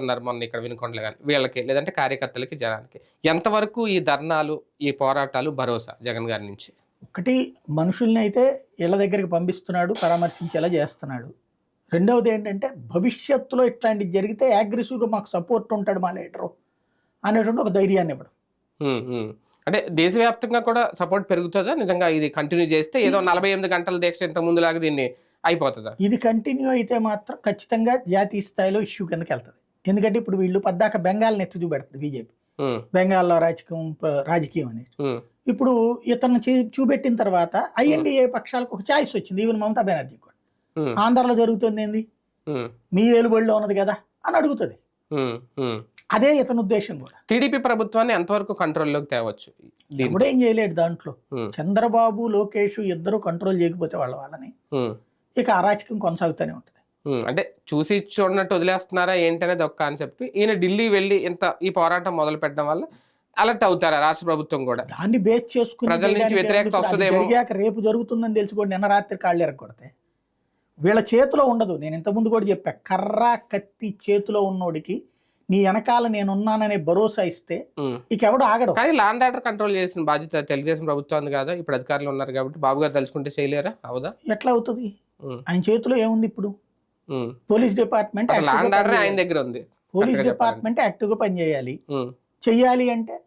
ఉన్నారు మొన్న ఇక్కడ వినుకొండలు కానీ వీళ్ళకి లేదంటే కార్యకర్తలకి జనానికి. ఎంతవరకు ఈ ధర్నాలు ఈ పోరాటాలు భరోసా జగన్ గారి నుంచి? ఒకటి మనుషుల్ని అయితే ఇళ్ళ దగ్గరికి పంపిస్తున్నాడు పరామర్శించేలా చేస్తున్నాడు. రెండవది ఏంటంటే భవిష్యత్తులో ఇట్లాంటివి జరిగితే అగ్రెసివ్గా మాకు సపోర్ట్ ఉంటాడు మా లీడరు అనేటువంటి ఒక ధైర్యాన్ని ఇవ్వడం. అంటే దేశవ్యాప్తంగా కూడా సపోర్ట్ పెరుగుతుందా? నిజంగా ఇది కంటిన్యూ చేస్తే ఏదో నలభై ఎనిమిది గంటల దీక్ష ఇంత ముందులాగా దీన్ని అయిపోతుందా? ఇది కంటిన్యూ అయితే మాత్రం ఖచ్చితంగా జాతీయ స్థాయిలో ఇష్యూ కిందకి వెళ్తుంది. ఎందుకంటే ఇప్పుడు వీళ్ళు పద్దాక బెంగాల్ని ఎత్తి చూపెడుతుంది బీజేపీ. బెంగాల్లో రాజకీయం రాజకీయం అనేది. ఇప్పుడు ఇతను చూపెట్టిన తర్వాత ఐఎన్డిఏ పక్షాలకు ఒక ఛాయిస్ వచ్చింది ఈవెన్ మమతా బెనర్జీ కూడా. ఆంధ్రలో జరుగుతుంది ఏంది? మీ ఏలుబడిలో ఉన్నది కదా అని అడుగుతుంది. అదే ఇతని ఉద్దేశం కూడా. టీడీపీ ప్రభుత్వాన్ని ఎంతవరకు కంట్రోల్లోకి తేవచ్చు? దీన్ని? ఎవడేం చేయలేడు దాంట్లో. చంద్రబాబు లోకేష్ ఇద్దరు కంట్రోల్ చేయకపోతే వాళ్ళ వాళ్ళని ఇక అరాచకం కొనసాగుతూనే ఉంటుంది. అంటే చూసి చూడనట్టు వదిలేస్తున్నారా ఏంటనేది ఒక కాన్సెప్ట్ ఈయన ఢిల్లీ వెళ్ళి ఇంత ఈ పోరాటం మొదలు పెట్టడం వల్ల అలర్ట్ అవుతారా రాష్ట్ర ప్రభుత్వం కూడా? దాన్ని బేస్ చేసుకుని ప్రజల నుంచి వ్యతిరేకత వస్తుందేమో. జరిగాక రేపు జరుగుతుందని తెలుసుకోండి నిన్న రాత్రి కాళ్ళు ఎరగొడితే. వీళ్ళ చేతిలో ఉండదు. నేను ఇంతకుముందు కూడా చెప్పా కర్ర కత్తి చేతిలో ఉన్నోడికి నీ వెనకాల నేనున్నాననే భరోసా ఇస్తే ఉమ్. ఇక ఎవడు ఆగడు. కానీ లాండ్ ఆర్డర్ కంట్రోల్ చేసిన బాధ్యత తెలుగుదేశం ప్రభుత్వం కాదా ఇప్పుడు అధికారులు ఉన్నారు కాబట్టి బాబు గారు తలుచుకుంటే చేయలేరా? అవుదా ఎట్లా అవుతుంది? ఆయన చేతిలో ఏముంది ఇప్పుడు. పోలీస్ డిపార్ట్మెంట్ ఆయన. దగ్గర ఉంది. పోలీస్ డిపార్ట్మెంట్ యాక్టివ్గా పనిచేయాలి. చెయ్యాలి అంటే?